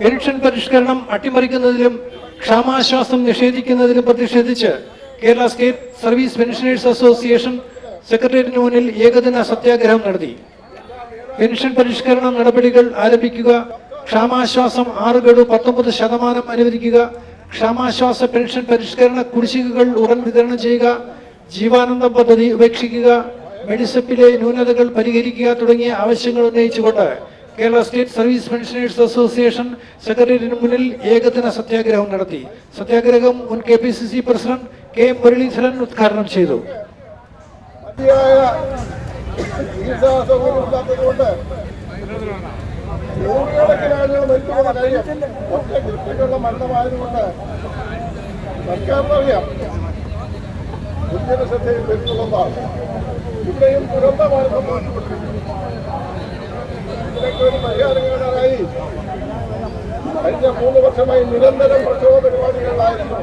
Pension പരിഷ്കരണം അട്ടിമറിക്കുന്നതിലും ക്ഷാമാശ്വാസം നിഷേധിക്കുന്നതിലും പ്രതിഷേധിച്ച് Kerala state service pensioners association സെക്രട്ടേറിയറ്റിന് മുന്നിൽ ഏകദിന സത്യാഗ്രഹം നടത്തി. പെൻഷൻ പരിഷ്കരണ നടപടികൾ ആരംഭിക്കുക ക്ഷാമാശ്വാസം ആറ് ഗഡു പത്തൊമ്പത് ശതമാനം അനുവദിക്കുക ക്ഷാമാശ്വാസ പെൻഷൻ പരിഷ്കരണ കുടിശ്ശികകൾ ഉടൻ വിതരണം ചെയ്യുക ജീവാനന്ദ പദ്ധതി ഉപേക്ഷിക്കുക മെഡിസപ്പിലെ ന്യൂനതകൾ പരിഹരിക്കുക തുടങ്ങിയ ആവശ്യങ്ങൾ ഉന്നയിച്ചുകൊണ്ട് Kerala state service pensioners association സെക്രട്ടേറിയറ്റിന് മുന്നിൽ ഏകദിന സത്യാഗ്രഹം നടത്തി. സത്യാഗ്രഹം മുൻ K P C C president K M Muraleedharan ഉദ്ഘാടനം ചെയ്തു. ഇവിടെയും ദുരന്തമാണ് സംഭവിച്ചുകൊണ്ടിരിക്കുന്നത് ഇതിനൊക്കെ ഒരു പരിഹാരം കാണാനായി കഴിഞ്ഞ മൂന്ന് വർഷമായി നിരന്തരം പ്രക്ഷോഭ പരിപാടികളിലായിരുന്നു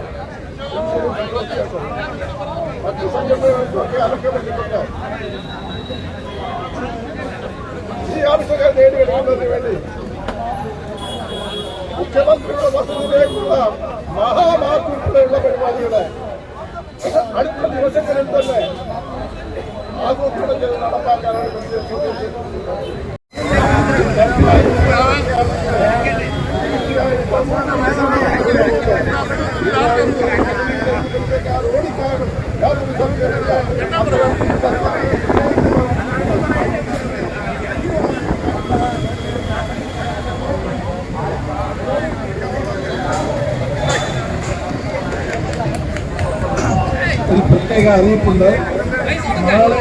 മറ്റു സംഘടനകൾക്കൊക്കെ അടക്കപ്പെട്ടിട്ടുണ്ട് ഈ ആവശ്യങ്ങൾ നേടിയെടുക്കുന്നതിന് വേണ്ടി മുഖ്യമന്ത്രിയുടെ വസതിയിലേക്കുള്ള മഹാമാതൃത്വമുള്ള പരിപാടികളെ അടുത്ത ദിവസങ്ങളിൽ തന്നെ ആസൂത്രണം ചെയ്ത് നടപ്പാക്കാനാണ് യാതൊരു പ്രത്യേക അറിയിപ്പുണ്ട് നാളെ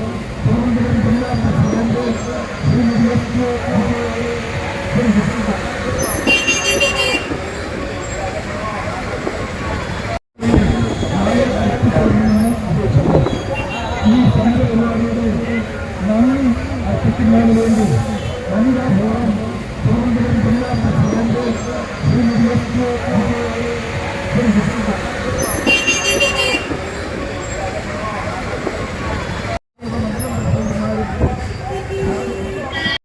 അർപ്പിക്കുന്നതിന് വേണ്ടി വനിതാ ഫോറം തിരുവനന്തപുരം ജില്ലാ പ്രസിഡന്റ് ശ്രീമതി എസ് കെ വിജയയെ ക്ഷണിക്കുന്നു.